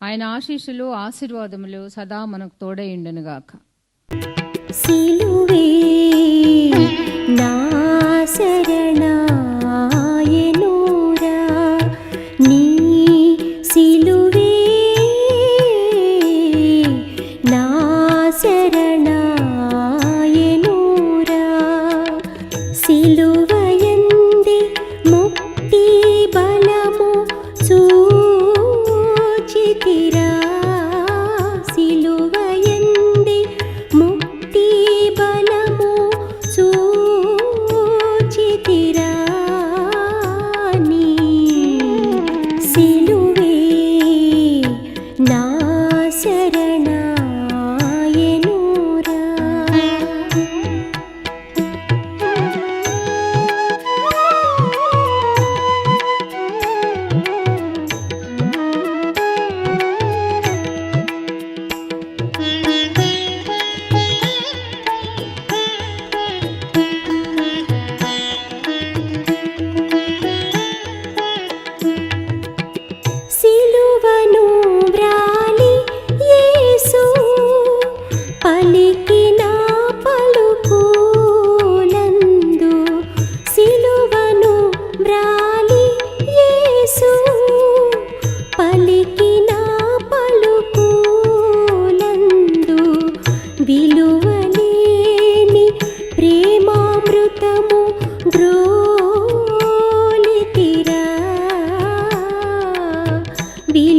ఆయన ఆశీస్సులు ఆశీర్వాదములు సదా మనకు తోడైండునుగాక సిలువే నా సరే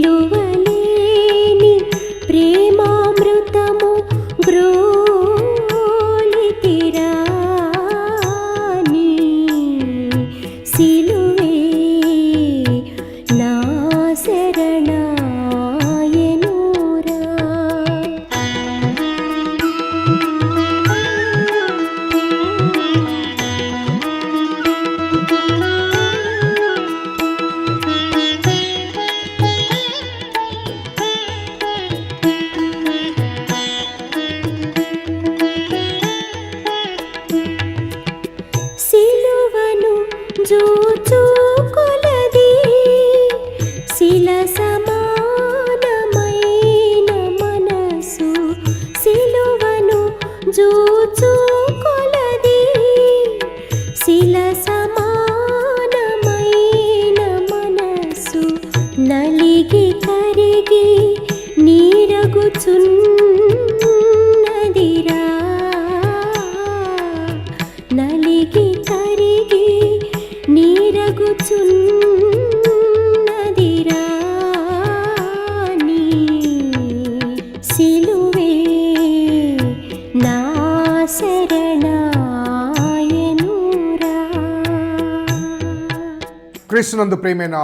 ಗೆಲ್ಲುವ క్రీస్తునందు ప్రేమైన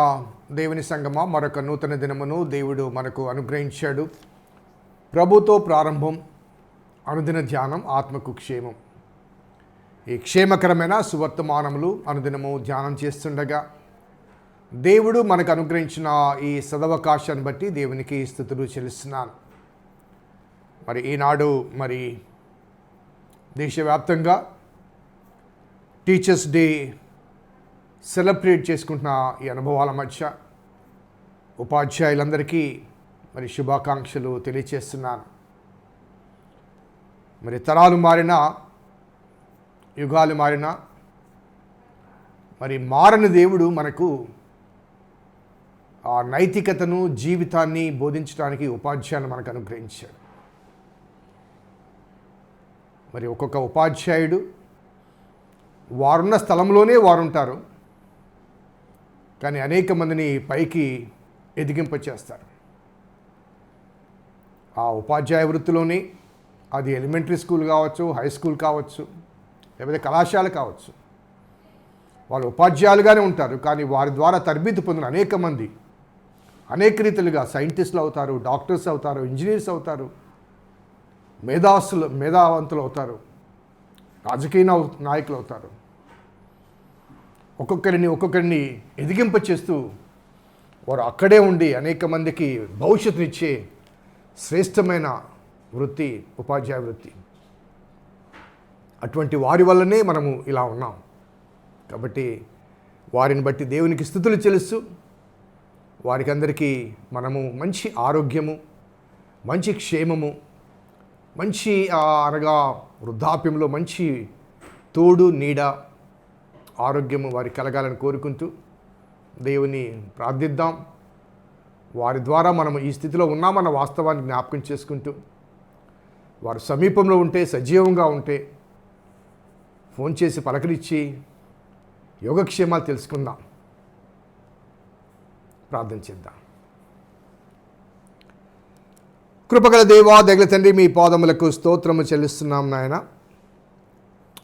దేవుని సంగమ మరొక నూతన దినమును దేవుడు మనకు అనుగ్రహించాడు. ప్రభుతో ప్రారంభం అనుదిన ధ్యానం ఆత్మకు క్షేమం. ఈ క్షేమకరమైన సువర్తమానములు అనుదినము ధ్యానం చేస్తుండగా దేవుడు మనకు అనుగ్రహించిన ఈ సదవకాశాన్ని బట్టి దేవునికి స్థుతులు చెల్లిస్తున్నాను. మరి ఈనాడు మరి దేశవ్యాప్తంగా టీచర్స్ డే సెలబ్రేట్ చేసుకుంటున్న ఈ అనుభవాల మధ్య ఉపాధ్యాయులందరికీ మరి శుభాకాంక్షలు తెలియచేస్తున్నాను. మరి తరాలు మారినా యుగాలు మారినా మరి మారని దేవుడు మనకు ఆ నైతికతను జీవితాన్ని బోధించడానికి ఉపాధ్యాయులు మనకు అనుగ్రహించాడు. మరి ఒక్కొక్క ఉపాధ్యాయుడు వారున్న స్థలంలోనే వారు ఉంటారు కానీ అనేక మందిని పైకి ఎదిగింప చేస్తారు ఆ ఉపాధ్యాయ వృత్తిలోనే అది ఎలిమెంటరీ స్కూల్ కావచ్చు హై స్కూల్ కావచ్చు లేకపోతే కళాశాల కావచ్చు వాళ్ళు ఉపాధ్యాయులుగానే ఉంటారు. కానీ వారి ద్వారా తరబితి పొందిన అనేక మంది అనేక రీతిలుగా సైంటిస్టులు అవుతారు డాక్టర్స్ అవుతారు ఇంజనీర్స్ అవుతారు మేధాస్తులు మేధావంతులు అవుతారు రాజకీయ నాయకులు అవుతారు. ఒక్కొక్కరిని ఒక్కొక్కరిని ఎదిగింప చేస్తూ వారు అక్కడే ఉండి అనేక మందికి భవిష్యత్తునిచ్చే శ్రేష్టమైన వృత్తి ఉపాధ్యాయ వృత్తి. అటువంటి వారి వల్లనే మనము ఇలా ఉన్నాం. కాబట్టి వారిని బట్టి దేవునికి స్థుతులు చెల్లిస్తూ వారికి అందరికీ మనము మంచి ఆరోగ్యము మంచి క్షేమము మంచి ఆ, అనగా వృద్ధాప్యంలో మంచి తోడు నీడ ఆరోగ్యము వారికి కలగాలని కోరుకుంటూ దేవుని ప్రార్థిద్దాం. వారి ద్వారా మనము ఈ స్థితిలో ఉన్నామన్న వాస్తవాన్ని జ్ఞాపకం చేసుకుంటూ వారు సమీపంలో ఉంటే సజీవంగా ఉంటే ఫోన్ చేసి పలకరించి యోగక్షేమాలు తెలుసుకుందాం. ప్రార్థన చేద్దాం. కృపగల దేవా దగల తండ్రి మీ పాదములకు స్తోత్రము చెల్లిస్తున్నాం నాయన.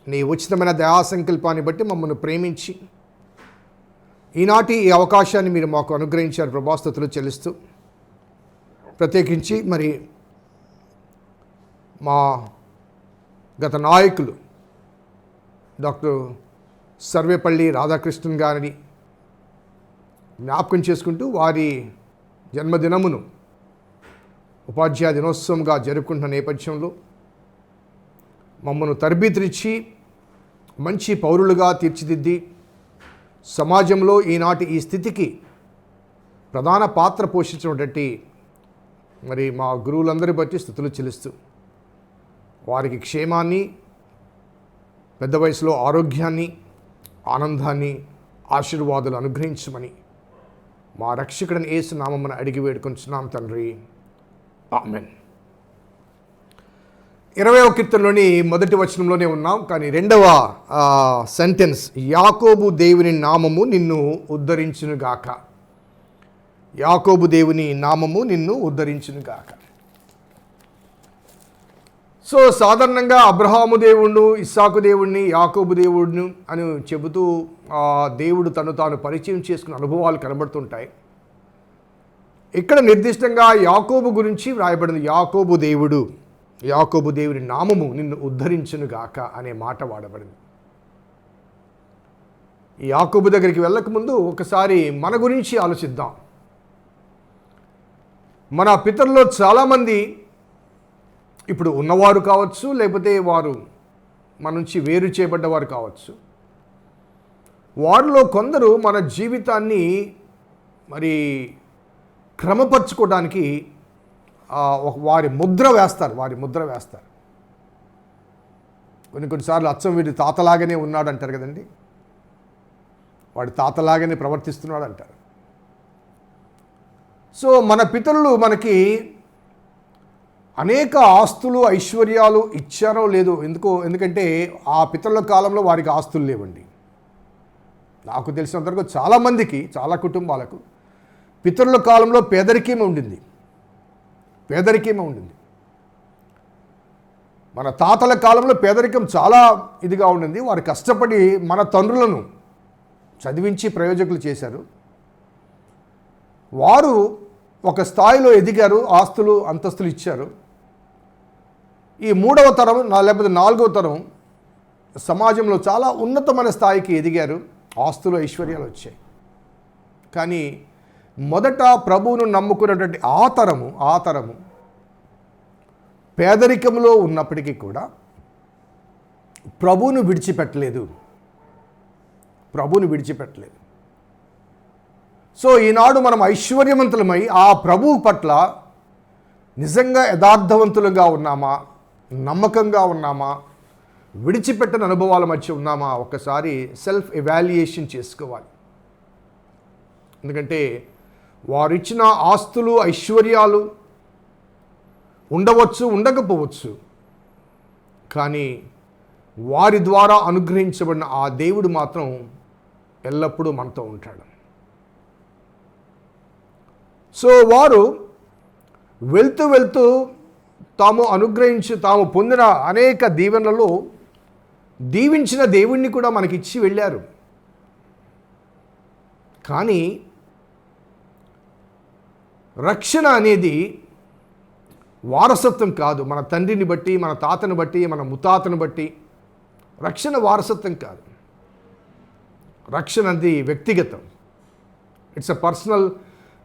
నీ ఉచితమైన దయా సంకల్పాన్ని బట్టి మమ్మల్ని ప్రేమించి ఈనాటి ఈ అవకాశాన్ని మీరు మాకు అనుగ్రహించారు ప్రభాస్తుతులు చెల్లిస్తూ ప్రత్యేకించి మరి మా గత నాయకులు డాక్టర్ సర్వేపల్లి రాధాకృష్ణన్ గారిని జ్ఞాపకం చేసుకుంటూ వారి జన్మదినమును ఉపాధ్యాయ దినోత్సవంగా జరుపుకుంటున్న నేపథ్యంలో మమ్మను తరబీతునిచ్చి మంచి పౌరులుగా తీర్చిదిద్ది సమాజంలో ఈనాటి ఈ స్థితికి ప్రధాన పాత్ర పోషించినటువంటి మరి మా గురువులందరి బట్టి స్థుతులు చెల్లిస్తూ వారికి క్షేమాన్ని పెద్ద వయసులో ఆరోగ్యాన్ని ఆనందాన్ని ఆశీర్వాదాలు అనుగ్రహించమని మా రక్షకుడిని ఏసు నామమ్మను అడిగి వేడుకొంచున్నాం తండ్రి. ఆమెన్. ఇరవై కీర్తనలోని మొదటి వచనంలోనే ఉన్నాం కానీ రెండవ సెంటెన్స్ యాకోబు దేవుని నామము నిన్ను ఉద్ధరించునుగాక. యాకోబు దేవుని నామము నిన్ను ఉద్ధరించునుగాక. సో సాధారణంగా అబ్రహాము దేవుణ్ణు ఇస్సాకు దేవుణ్ణి యాకోబు దేవుడిని అని చెబుతూ ఆ దేవుడు తను తాను పరిచయం చేసుకున్న అనుభవాలు కనబడుతుంటాయి. ఇక్కడ నిర్దిష్టంగా యాకోబు గురించి వ్రాయబడింది యాకోబు దేవుడు. యాకోబు దేవుని నామము నిన్ను ఉద్ధరించునుగాక అనే మాట వాడబడింది. ఈ యాకోబు దగ్గరికి వెళ్ళకముందు ఒకసారి మన గురించి ఆలోచిద్దాం. మన పితరులో చాలామంది ఇప్పుడు ఉన్నవారు కావచ్చు లేకపోతే వారు మన నుంచి వేరు చేయబడ్డవారు కావచ్చు. వారిలో కొందరు మన జీవితాన్ని మరి క్రమపరచుకోవడానికి వారి ముద్ర వేస్తారు వారి ముద్ర వేస్తారు. కొన్ని కొన్నిసార్లు అచ్చం వీడి తాతలాగానే ఉన్నాడు అంటారు కదండి. వాడి తాతలాగానే ప్రవర్తిస్తున్నాడు అంటారు సో మన పితరులు మనకి అనేక ఆస్తులు ఐశ్వర్యాలు ఇచ్చారో లేదో ఎందుకో ఎందుకంటే ఆ పితరుల కాలంలో వారికి ఆస్తులు లేవండి. నాకు తెలిసినంతవరకు చాలామందికి చాలా కుటుంబాలకు పితరుల కాలంలో పేదరికమే ఉండింది. పేదరికమే ఉండింది. మన తాతల కాలంలో పేదరికం చాలా ఇదిగా ఉండింది. వారు కష్టపడి మన తండ్రులను చదివించి ప్రయోజకులు చేశారు. వారు ఒక స్థాయిలో ఎదిగారు ఆస్తులు అంతస్తులు ఇచ్చారు. ఈ మూడవ తరం నా- లేకపోతే నాలుగవ తరం సమాజంలో చాలా ఉన్నతమైన స్థాయికి ఎదిగారు. ఆస్తులు ఐశ్వర్యాలు వచ్చాయి. కానీ మొదట ప్రభువును నమ్ముకున్నటువంటి ఆ తరము ఆ తరము పేదరికంలో ఉన్నప్పటికీ కూడా ప్రభువును విడిచిపెట్టలేదు. ప్రభువును విడిచిపెట్టలేదు. సో ఈనాడు మనం ఐశ్వర్యవంతులమై ఆ ప్రభువు పట్ల నిజంగా యథార్థవంతులుగా ఉన్నామా? నమ్మకంగా ఉన్నామా? విడిచిపెట్టిన అనుభవాల మధ్య ఉన్నామా? ఒకసారి సెల్ఫ్ ఎవాల్యుయేషన్ చేసుకోవాలి. ఎందుకంటే వారిచ్చిన ఆస్తులు ఐశ్వర్యాలు ఉండవచ్చు ఉండకపోవచ్చు. కానీ వారి ద్వారా అనుగ్రహించబడిన ఆ దేవుడు మాత్రం ఎల్లప్పుడూ మనతో ఉంటాడు. సో వారు వెళ్తూ వెళ్తూ తాము అనుగ్రహించి తాము పొందిన అనేక దీవెనలలో దీవించిన దేవుణ్ణి కూడా మనకిచ్చి వెళ్ళారు. కానీ రక్షణ అనేది వారసత్వం కాదు. మన తండ్రిని బట్టి మన తాతను బట్టి మన ముతాతను బట్టి రక్షణ వారసత్వం కాదు. రక్షణ అది వ్యక్తిగతం. It's a personal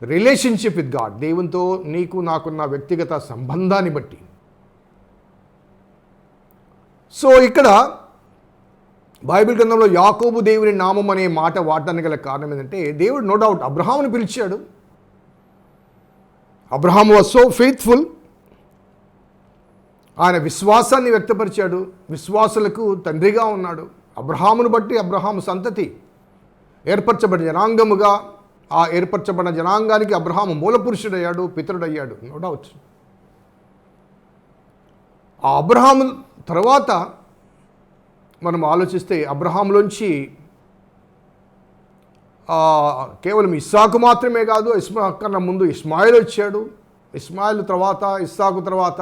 relationship with God దేవునితో నీకు నాకున్న వ్యక్తిగత సంబంధాన్ని బట్టి. సో ఇక్కడ బైబిల్ గ్రంథంలో యాకోబు దేవుని నామం అనే మాట వాడటానికి గల కారణం ఏంటంటే దేవుడు నో డౌట్ అబ్రహాముని పిలిచాడు. అబ్రహాం వాజ్ సో ఫెయిత్ఫుల్ ఆయన విశ్వాసాన్ని వ్యక్తపరిచాడు. విశ్వాసులకు తండ్రిగా ఉన్నాడు. అబ్రహామును బట్టి అబ్రహాము సంతతి ఏర్పరచబడిన జనాంగముగా ఆ ఏర్పరచబడిన జనాంగానికి అబ్రహాము మూలపురుషుడయ్యాడు పితరుడయ్యాడు. నో డౌట్ ఆ అబ్రహాము తర్వాత మనం ఆలోచిస్తే అబ్రహాంలోంచి కేవలం ఇస్సాకు మాత్రమే కాదు ఇస్మా కన్నా ముందు ఇస్మాయిల్ వచ్చాడు. ఇస్మాయిల్ తర్వాత ఇస్సాకు తర్వాత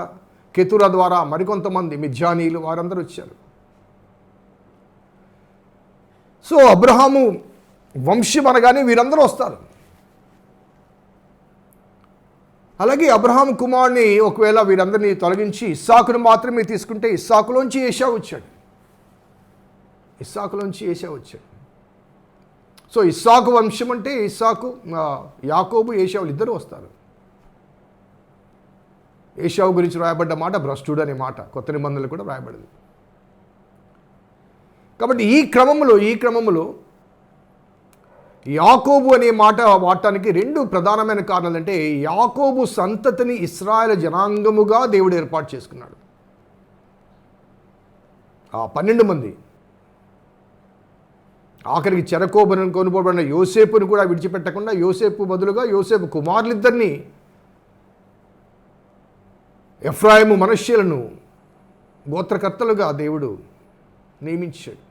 కెతుర ద్వారా మరికొంతమంది మిజ్జానీలు వారందరూ వచ్చారు. సో అబ్రహాము వంశం అనగానే వీరందరూ వస్తారు. అలాగే అబ్రహాం కుమార్ని ఒకవేళ వీరందరినీ తొలగించి ఇస్సాకును మాత్రమే తీసుకుంటే ఇస్సాకులోంచి ఏషా వచ్చాడు. ఇస్సాకులోంచి ఏషా వచ్చాడు. సో ఇస్సాకు వంశం అంటే ఇస్సాకు యాకోబు ఏషావులు ఇద్దరు వస్తారు. ఏషావు గురించి రాయబడ్డ మాట భ్రష్టుడు అనే మాట కొత్త నిబంధనలు కూడా రాయబడింది. కాబట్టి ఈ క్రమంలో ఈ క్రమంలో యాకోబు అనే మాట వాడటానికి రెండు ప్రధానమైన కారణాలు అంటే యాకోబు సంతతిని ఇస్రాయల్ జనాంగముగా దేవుడు ఏర్పాటు చేసుకున్నాడు. ఆ పన్నెండు మంది. ఆఖరికి చెరకోబను కొనుకోబడిన యోసేపును కూడా విడిచిపెట్టకుండా యోసేపు బదులుగా యోసేపు కుమారులిద్దరినీ ఎఫ్రాయిము మనుష్యులను గోత్రకర్తలుగా దేవుడు నియమించాడు.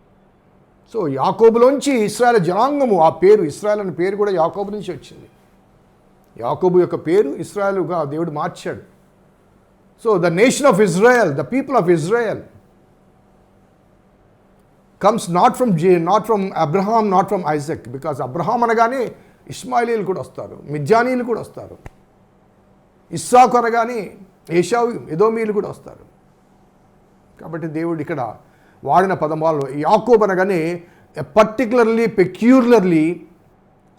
సో యాకోబులోంచి ఇస్రాయల్ జనాంగము ఆ పేరు ఇస్రాయల్ అనే పేరు కూడా యాకోబు నుంచి వచ్చింది. యాకోబు యొక్క పేరు ఇస్రాయలుగా దేవుడు మార్చాడు. So the nation of Israel the people of Israel comes not from J not from Abraham not from Isaac because Abraham అనగానే ఇస్మాయిలీలు కూడా వస్తారు మిజ్జానీలు కూడా వస్తారు ఇస్సాకు అనగానే ఏషావు ఎదోమీలు కూడా వస్తారు. కాబట్టి దేవుడు ఇక్కడ వాడిన పదమాలలో యాకోబ్ అనగానే particularly peculiarly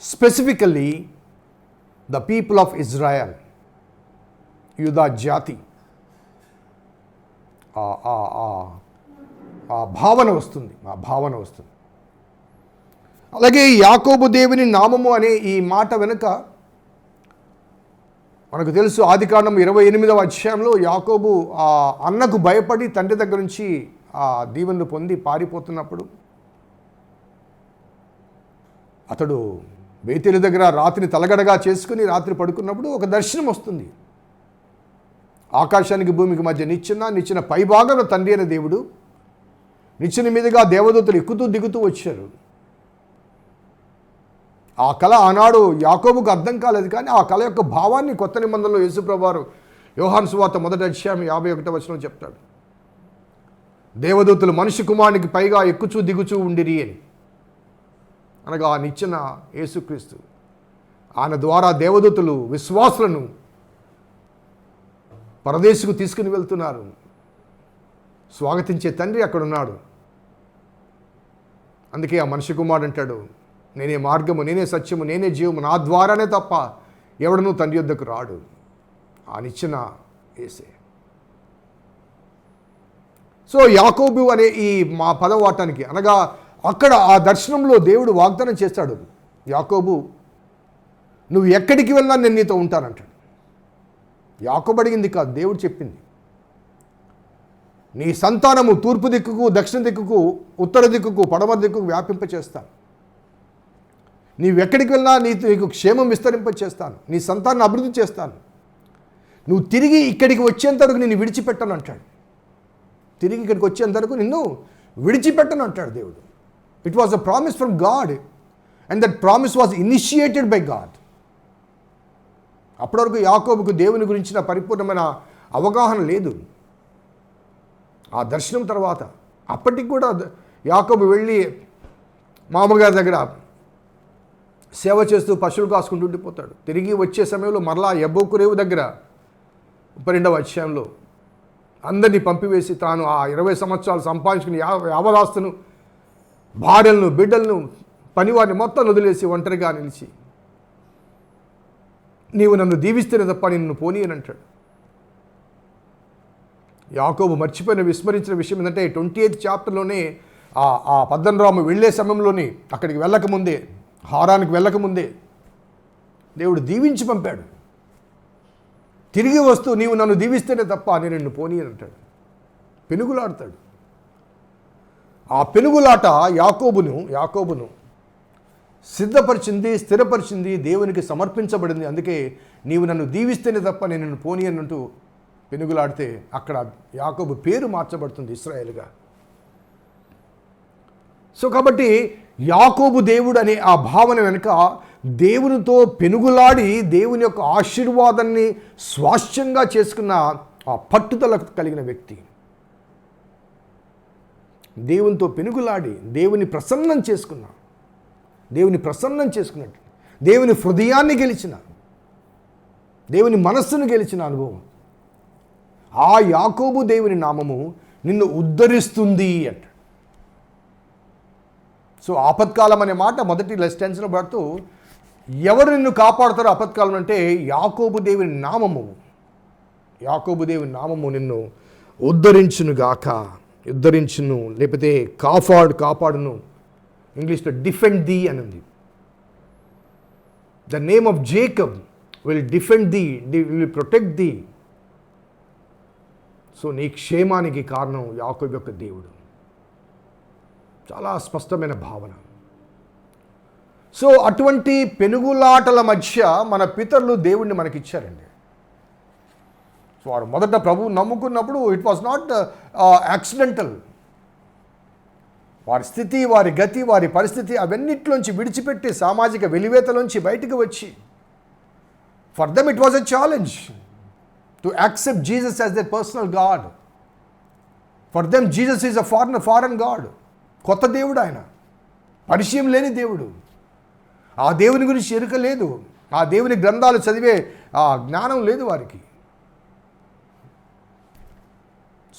specifically the people of Israel యుధా జాతి. ఆ- భావన వస్తుంది ఆ భావన వస్తుంది. అలాగే యాకోబు దేవుని నామము అనే ఈ మాట వెనుక మనకు తెలుసు ఆదికాండం ఇరవై ఎనిమిదవ అధ్యాయంలో యాకోబు ఆ అన్నకు భయపడి తండ్రి దగ్గర నుంచి ఆ దీవెనలు పొంది పారిపోతున్నప్పుడు అతడు బేతేలు దగ్గర రాత్రిని తలగడగా చేసుకుని రాత్రి పడుకున్నప్పుడు ఒక దర్శనం వస్తుంది. ఆకాశానికి భూమికి మధ్య నిచ్చిన నిచ్చిన పైభాగంలో తండ్రి అయిన దేవుడు నిచ్చెన మీదుగా దేవదూతలు ఎక్కుతూ దిగుతూ వచ్చారు. ఆ కళ ఆనాడు యాకోబుకు అర్థం కాలేదు కానీ ఆ కళ యొక్క భావాన్ని కొత్త నిబంధనలో యేసుప్రభారు యోహాన్ సువార్త మొదటి అధ్యాయం యాభై ఒకటో వచనం చెప్తాడు. దేవదూతలు మనిషి కుమారునికి పైగా ఎక్కుచూ దిగుచూ ఉండిరి అని. అనగా ఆ నిచ్చిన యేసుక్రీస్తు ఆయన ద్వారా దేవదూతలు విశ్వాసులను పరదేశకు తీసుకుని వెళ్తున్నారు. స్వాగతించే తండ్రి అక్కడ ఉన్నాడు అందుకే ఆ మనిషి కుమారుడు అంటాడు నేనే మార్గము నేనే సత్యము నేనే జీవము నా ద్వారానే తప్ప ఎవడనూ తండ్రి యొద్దకు రాడు. ఆయనిచ్చిన ఏసే. సో యాకోబు అనే ఈ మా పదవాటానికి అనగా అక్కడ ఆ దర్శనంలో దేవుడు వాగ్దానం చేస్తాడు. యాకోబు నువ్వు ఎక్కడికి వెళ్ళినా నేను నీతో ఉంటానంటాడు. యాకోబడిగింది కాదు దేవుడు చెప్పింది. నీ సంతానము తూర్పు దిక్కుకు దక్షిణ దిక్కుకు ఉత్తర దిక్కుకు పడమర దిక్కుకు వ్యాపింపచేస్తాను. నీవు ఎక్కడికి వెళ్ళినా నీ నీకు క్షేమం విస్తరింపచేస్తాను. నీ సంతానాన్ని అభివృద్ధి చేస్తాను. నువ్వు తిరిగి ఇక్కడికి వచ్చేంత వరకు నిన్ను విడిచిపెట్టను అంటాడు. తిరిగి ఇక్కడికి వచ్చేంత వరకు నిన్ను విడిచిపెట్టను అంటాడు దేవుడు. It was a promise from God and that promise was initiated by God అప్పటివరకు యాకోబుకు దేవుని గురించిన పరిపూర్ణమైన అవగాహన లేదు. ఆ దర్శనం తర్వాత అప్పటికి కూడా యాకబు వెళ్ళి మామగారి దగ్గర సేవ చేస్తూ పశువులు కాసుకుంటూ ఉండిపోతాడు. తిరిగి వచ్చే సమయంలో మరలా ఎబ్బోకురేవు దగ్గర ముప్పై రెండవ అధ్యాయంలో అందరినీ పంపివేసి తాను ఆ ఇరవై సంవత్సరాలు సంపాదించుకుని యా యావదాస్తును భార్యలను బిడ్డలను పనివారిని మొత్తం వదిలేసి ఒంటరిగా నిలిచి నీవు నన్ను దీవిస్తేనే తప్ప నిన్ను పోనీ అని అంటాడు యాకోబు మర్చిపోయిన విస్మరించిన విషయం ఏంటంటే ట్వంటీ ఎయిత్ చాప్టర్లోనే ఆ ఆ పద్దనరాము వెళ్ళే సమయంలోనే అక్కడికి వెళ్ళకముందే హారానికి వెళ్ళకముందే దేవుడు దీవించి పంపాడు. తిరిగి వస్తూ నీవు నన్ను దీవిస్తేనే తప్ప నేను నిన్ను పోనీ అని అంటాడు. పెనుగులాడతాడు. ఆ పెనుగులాట యాకోబును యాకోబును సిద్ధపరిచింది స్థిరపరిచింది దేవునికి సమర్పించబడింది. అందుకే నీవు నన్ను దీవిస్తేనే తప్ప నేను నిన్ను పోనీ అన్నట్టు పెనుగులాడితే అక్కడ యాకోబు పేరు మార్చబడుతుంది ఇస్రాయేల్గా. సో కాబట్టి యాకోబు దేవుడు అనే ఆ భావన వెనుక దేవునితో పెనుగులాడి దేవుని యొక్క ఆశీర్వాదాన్ని స్వాస్థ్యంగా చేసుకున్న ఆ పట్టుదల కలిగిన వ్యక్తి. దేవునితో పెనుగులాడి దేవుని ప్రసన్నం చేసుకున్న దేవుని ప్రసన్నం చేసుకున్నట్టు దేవుని హృదయాన్ని గెలిచిన దేవుని మనస్సును గెలిచిన అనుభవం. ఆ యాకోబు దేవుని నామము నిన్ను ఉద్ధరిస్తుంది అంట సో ఆపత్కాలం అనే మాట మొదటి లెస్ పడుతూ ఎవరు నిన్ను కాపాడుతారో ఆపత్కాలం అంటే యాకోబు దేవుని నామము. యాకోబు దేవుని నామము నిన్ను ఉద్ధరించునుగాక ఉద్ధరించును లేకపోతే కాపాడు కాపాడును. ఇంగ్లీష్లో డిఫెండ్ ది అని ఉంది. The name of Jacob will defend thee will protect thee. So నీ క్షేమానికి కారణం యాకోబు యొక్క దేవుడు. చాలా స్పష్టమైన భావన. సో అటువంటి పెనుగులాటల మధ్య మన పితరులు దేవుణ్ణి మనకిచ్చారండి. సో వారు మొదట ప్రభువు నమ్ముకున్నప్పుడు ఇట్ వాస్ నాట్ యాక్సిడెంటల్ వారి స్థితి వారి గతి వారి పరిస్థితి అవన్నిట్లోంచి విడిచిపెట్టి సామాజిక వెలివేతలోంచి బయటికి వచ్చి for them it was a challenge to accept Jesus as the personal God for them Jesus is a foreign foreign God కొత్త దేవుడు ఆయన. పరిచయం లేని దేవుడు. ఆ దేవుని గురించి ఎరుక లేదు. ఆ దేవుని గ్రంథాలు చదివే ఆ జ్ఞానం లేదు వారికి.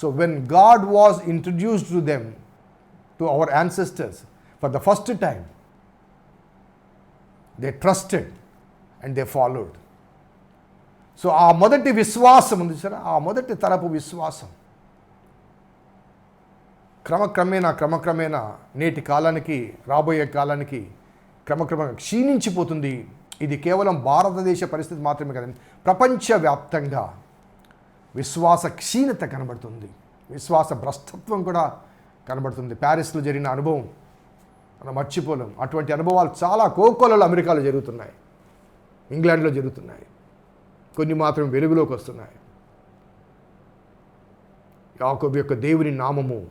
So when God was introduced to them to our ancestors for the first time they trusted and they followed so ఆ మొదటి విశ్వాసం ఉంది సరే ఆ మొదటి తరపు విశ్వాసం. క్రమక్రమేణా క్రమక్రమేణా నేటి కాలానికి రాబోయే కాలానికి క్రమక్రమంగా క్షీణించిపోతుంది. ఇది కేవలం భారతదేశ పరిస్థితి మాత్రమే కదండి ప్రపంచవ్యాప్తంగా విశ్వాస క్షీణత కనబడుతుంది. విశ్వాస భ్రష్టత్వం కూడా కనబడుతుంది. ప్యారిస్లో జరిగిన అనుభవం మనం మర్చిపోలేం. అటువంటి అనుభవాలు చాలా కోకోలలో అమెరికాలో జరుగుతున్నాయి. ఇంగ్లాండ్లో జరుగుతున్నాయి. కొన్ని మాత్రం వెలుగులోకి వస్తున్నాయి. యాకోబు యొక్క దేవుని నామము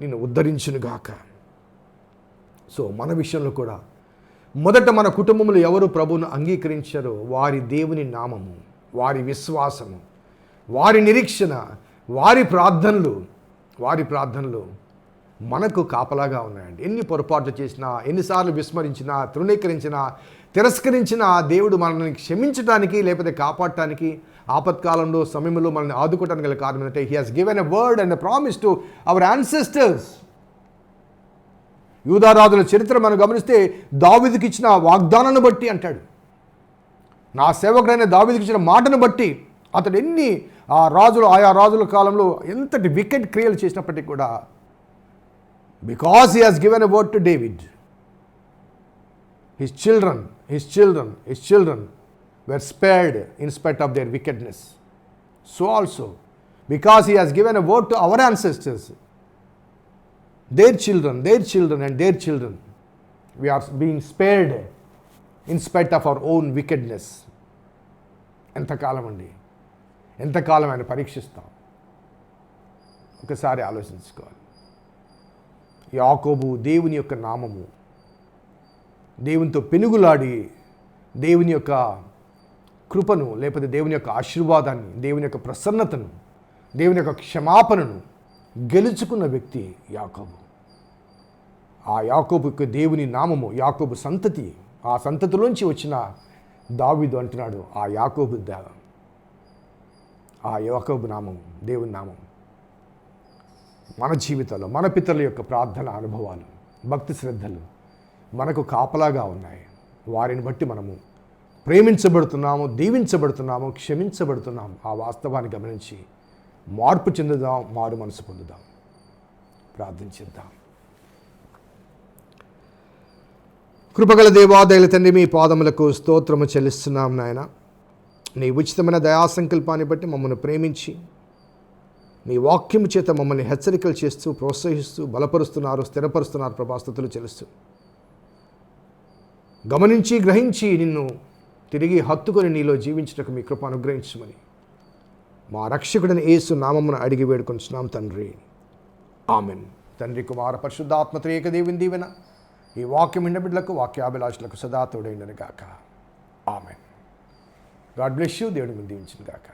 నిన్ను ఉద్ధరించునుగాక సో మన విషయంలో కూడా మొదట మన కుటుంబంలో ఎవరు ప్రభువును అంగీకరించారో వారి దేవుని నామము వారి విశ్వాసము వారి నిరీక్షణ వారి ప్రార్థనలు వారి ప్రార్థనలు మనకు కాపలాగా ఉన్నాయండి. ఎన్ని పొరపాట్లు చేసినా ఎన్నిసార్లు విస్మరించినా తృణీకరించినా తిరస్కరించిన ఆ దేవుడు మనల్ని క్షమించడానికి లేకపోతే కాపాడటానికి ఆపత్కాలంలో సమయంలో మనల్ని ఆదుకోవటానికి గల కారణం ఏంటంటే he has given a word and promise to our ancestors యూదారాజుల చరిత్ర మనం గమనిస్తే దావిదికి ఇచ్చిన వాగ్దానాన్ని బట్టి అంటాడు. నా సేవకుడైన దావిదికి ఇచ్చిన మాటను బట్టి అతడు ఎన్ని ఆ రాజులు ఆయా రాజుల కాలంలో ఎంతటి వికెట్ క్రియలు చేసినప్పటికీ కూడా because he has given a word to David his children His children his children were spared in spite of their wickedness. So also, because he has given a word to our ancestors, their children, their children, and their children, we are being spared in spite of our own wickedness. ఎంతకాలం అండి ఎంతకాలం ఆయన పరీక్షిస్తాం ఒకసారి ఆలోచించుకోవాలి యాకోబు దేవుని యొక్క నామము దేవునితో పెనుగులాడి దేవుని యొక్క కృపను లేకపోతే దేవుని యొక్క ఆశీర్వాదాన్ని దేవుని యొక్క ప్రసన్నతను దేవుని యొక్క క్షమాపణను గెలుచుకున్న వ్యక్తి యాకోబు. ఆ యాకోబు యొక్క దేవుని నామము యాకోబు సంతతి ఆ సంతతిలోంచి వచ్చిన దావిదు అంటున్నాడు ఆ యాకోబు దా ఆ యాకోబు నామం దేవుని నామం మన జీవితంలో మన పితరుల యొక్క ప్రార్థన అనుభవాలు భక్తి శ్రద్ధలు మనకు కాపలాగా ఉన్నాయి. వారిని బట్టి మనము ప్రేమించబడుతున్నాము దీవించబడుతున్నాము క్షమించబడుతున్నాము. ఆ వాస్తవాన్ని గమనించి మార్పు చెందుదాం మారు మనసు పొందుదాం. ప్రార్థించిద్దాం కృపగల దేవాదయల తండ్రి మీ పాదములకు స్తోత్రము చెల్లిస్తున్నాం నాయన. నీ ఉచితమైన దయా సంకల్పాన్ని బట్టి మమ్మల్ని ప్రేమించి నీ వాక్యము చేత మమ్మల్ని హెచ్చరికలు చేస్తూ ప్రోత్సహిస్తూ బలపరుస్తున్నారు స్థిరపరుస్తున్నారు ప్రభాస్తుతులు చెల్లిస్తూ. గమనించి గ్రహించి నిన్ను తిరిగి హత్తుకొని నీలో జీవించటకు మీ కృప అనుగ్రహించమని మా రక్షకుడిని యేసు నామమున అడిగి వేడుకొంచున్నాం తండ్రి. ఆమెన్. తండ్రి కుమార పరిశుద్ధాత్మ త్రేక దేవుని దీవెన ఈ వాక్యం ఇండబిడ్లకు వాక్యాభిలాషులకు సదా తోడైండను గాక ఆమెన్. గాడ్ బ్లెస్ యూ దేవుడిని దీవించిన గాక